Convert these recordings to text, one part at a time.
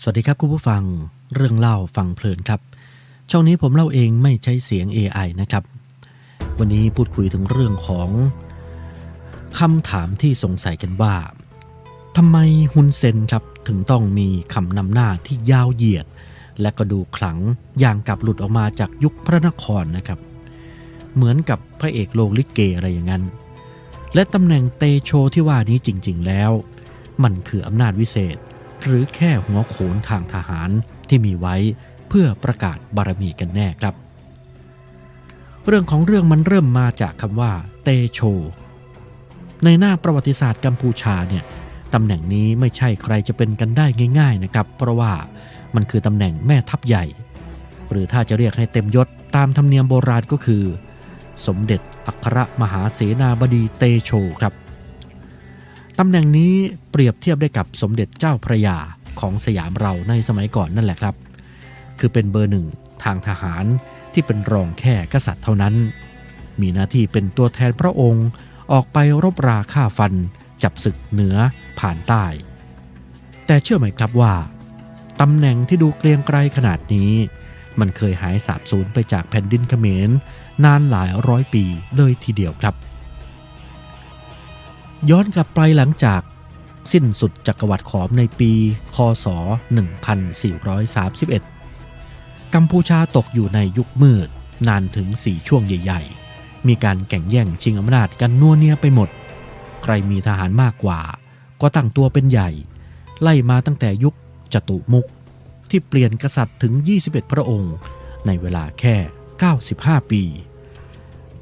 สวัสดีครับคุณผู้ฟังเรื่องเล่าฟังเพลินครับ ช่องนี้ผมเล่าเองไม่ใช้เสียง AI นะครับ วันนี้พูดคุยถึงเรื่องของคำถามที่สงสัยกันว่าทำไมฮุนเซนครับถึงต้องมีคำนำหน้าที่ยาวเหยียด และก็ดูขลังอย่างกับหลุดออกมาจากยุคพระนครนะครับ เหมือนกับพระเอกโรงลิเกอะไรอย่างนั้น และตำแหน่งเตโชที่ว่านี้จริง ๆ แล้ว มันคืออำนาจวิเศษ หรือแค่หัวโขนทางทหารที่มีไว้เพื่อประกาศบารมีกันแน่ครับ เรื่องของเรื่องมันเริ่มมาจากคำว่า เตโช ในหน้าประวัติศาสตร์กัมพูชาเนี่ยตำแหน่งนี้ไม่ใช่ใครจะเป็นกันได้ง่าย ๆนะครับ เพราะว่ามันคือตำแหน่งแม่ทัพใหญ่ หรือถ้าจะเรียกให้เต็มยศตามธรรมเนียมโบราณก็คือ สมเด็จอัครมหาเสนาบดีเตโชครับ ตำแหน่งนี้เปรียบเทียบได้กับสมเด็จเจ้าพระยาของสยามเราในสมัยก่อนนั่นแหละครับ คือเป็นเบอร์หนึ่งทางทหารที่เป็นรองแค่กษัตริย์เท่านั้น มีหน้าที่เป็นตัวแทนพระองค์ออกไปรบราฆ่าฟัน จับศึกเหนือผ่านใต้ แต่เชื่อไหมครับว่าตำแหน่งที่ดูเกรียงไกรขนาดนี้ มันเคยหายสาบสูญไปจากแผ่นดินเขมรนานหลายร้อยปีเลยทีเดียวครับ ย้อนกลับไปหลังจากสิ้นสุดจักรวรรดิขอมในปี คศ 1431 กัมพูชาตกอยู่ในยุคมืดนานถึง 4 ช่วงใหญ่ ๆ มีการแข่งแย่งชิงอำนาจกันนัวเนียไปหมด ใครมีทหารมากกว่า ก็ตั้งตัวเป็นใหญ่ ไล่มาตั้งแต่ยุคจตุมุก ที่เปลี่ยนกษัตริย์ถึง 21 พระองค์ ในเวลาแค่ 95 ปี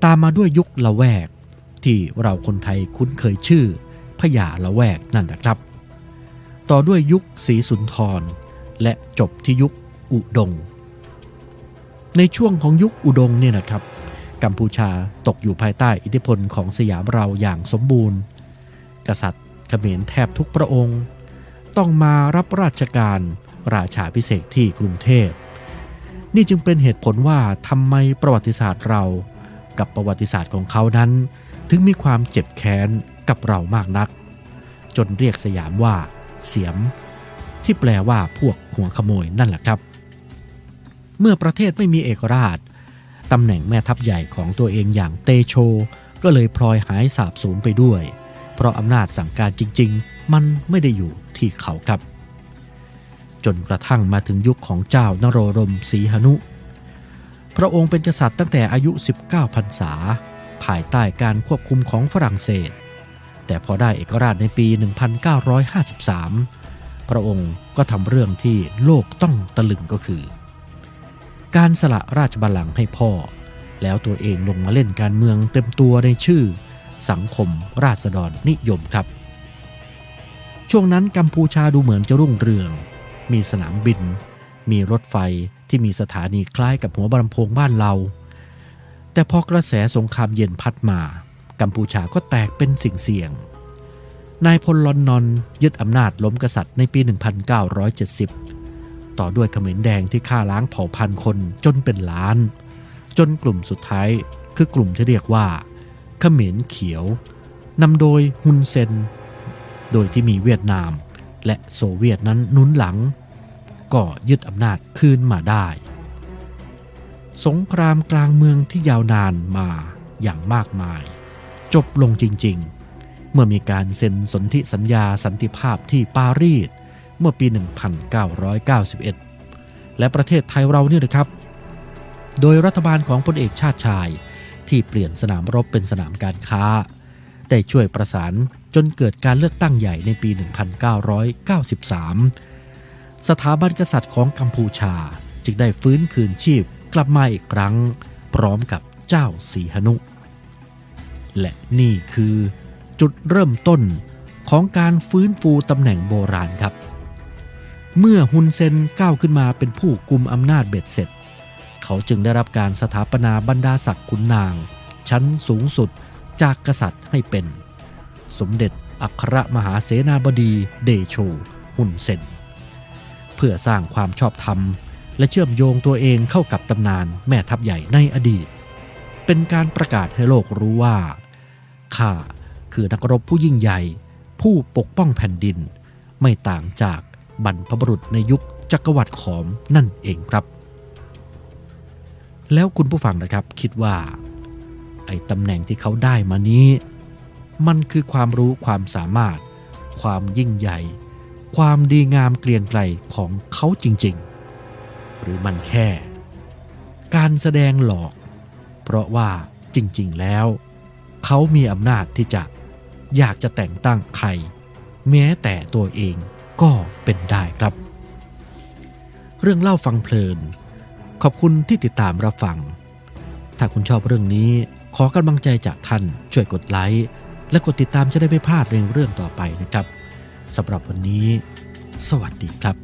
ตามมาด้วยยุคละแวก ที่เราคนไทยคุ้นเคยชื่อพญาละแวกนั่นนะครับ ต่อด้วยยุคศรีสุนทร และจบที่ยุคอุดง ในช่วงของยุคอุดงเนี่ยนะครับ กัมพูชาตกอยู่ภายใต้อิทธิพลของสยามเราอย่างสมบูรณ์ กษัตริย์เขมรแทบทุกพระองค์ ต้องมารับราชการราชาพิเศษที่กรุงเทพ นี่จึงเป็นเหตุผลว่าทำไมประวัติศาสตร์เรากับประวัติศาสตร์ของเขานั้น ถึงมีความเจ็บแค้นกับเรามากนัก จนเรียกสยามว่า เสียม ที่แปลว่าพวกหัวขโมยนั่นแหละครับ เมื่อประเทศไม่มีเอกราชตำแหน่งแม่ทัพใหญ่ของตัวเองอย่างเตโช ก็เลยพลอยหายสาบสูญไปด้วย เพราะอำนาจสั่งการจริง ๆ มันไม่ได้อยู่ที่เขาครับ จนกระทั่งมาถึงยุคของเจ้านโรรมศรีหนุ พระองค์เป็นกษัตริย์ตั้งแต่อายุ 19 พรรษา ภายใต้การควบคุมของฝรั่งเศส แต่พอได้เอกราชในปี 1953 พระองค์ก็ทำเรื่องที่โลกต้องตะลึงก็คือ การสละราชบัลลังก์ให้พ่อ แล้วตัวเองลงมาเล่นการเมืองเต็มตัวในชื่อ สังคมราษฎรนิยมครับ ช่วงนั้นกัมพูชาดูเหมือนจะรุ่งเรือง มีสนามบิน มีรถไฟที่มีสถานีคล้ายกับหัวบรำโพงบ้านเรา แต่พอกระแสสงครามเย็นพัดมา กัมพูชาก็แตกเป็นสิ่งเสี่ยง นายพลลอนนอนยึดอำนาจล้มกษัตริย์ในปี 1970 ต่อด้วยเขมรแดงที่ฆ่าล้างเผ่าพันธุ์คนจนเป็นล้าน จนกลุ่มสุดท้ายคือกลุ่มที่เรียกว่าเขมรเขียวนำโดยฮุนเซน โดยที่มีเวียดนาม และโซเวียตนั้นหนุนหลัง ก็ยึดอำนาจคืนมาได้ สงครามกลางเมืองที่ยาวนานมาอย่างมากมาย จบลงจริงๆ เมื่อมีการเซ็นสนธิสัญญาสันติภาพที่ปารีสเมื่อปี 1991 และประเทศไทยเราเนี่ยนะครับ โดยรัฐบาลของพลเอกชาติชายที่เปลี่ยนสนามรบเป็นสนามการค้า ได้ช่วยประสานจนเกิดการเลือกตั้งใหญ่ในปี 1993 สถาบันกษัตริย์ของกัมพูชาจึงได้ฟื้นคืนชีพ กลับมาอีกครั้งพร้อมกับเจ้าสีหนุ และนี่คือจุดเริ่มต้นของการฟื้นฟูตำแหน่งโบราณครับ เมื่อฮุนเซนก้าวขึ้นมาเป็นผู้กุมอำนาจเบ็ดเสร็จ เขาจึงได้รับการสถาปนาบรรดาศักดิ์ขุนนาง ชั้นสูงสุดจากกษัตริย์ให้เป็น สมเด็จอัครมหาเสนาบดีเดโช ฮุนเซน เพื่อสร้างความชอบธรรม และเชื่อมโยงตัวเองเข้ากับตำนานแม่ทัพใหญ่ในอดีต เป็นการประกาศให้โลกรู้ว่าข้าคือนักรบผู้ยิ่งใหญ่ ผู้ปกป้องแผ่นดิน ไม่ต่างจากบรรพบุรุษในยุคจักรวรรดิขอมนั่นเองครับ แล้วคุณผู้ฟังนะครับคิดว่า ไอ้ตำแหน่งที่เขาได้มานี้ มันคือความรู้ความสามารถ ความยิ่งใหญ่ ความดีงามเกรียงไกรของเขาจริง ๆ หรือมันแค่ การแสดงหลอก เพราะว่าจริงๆแล้ว เขามีอำนาจที่จะอยากจะแต่งตั้งใคร แม้แต่ตัวเองก็เป็นได้ครับ เรื่องเล่าฟังเพลิน ขอบคุณที่ติดตามรับฟัง ถ้าคุณชอบเรื่องนี้ขอกำลังใจจากท่านช่วยกดไลค์และกดติดตามจะได้ไม่พลาดในเรื่องต่อไปนะครับสำหรับวันนี้ สวัสดีครับ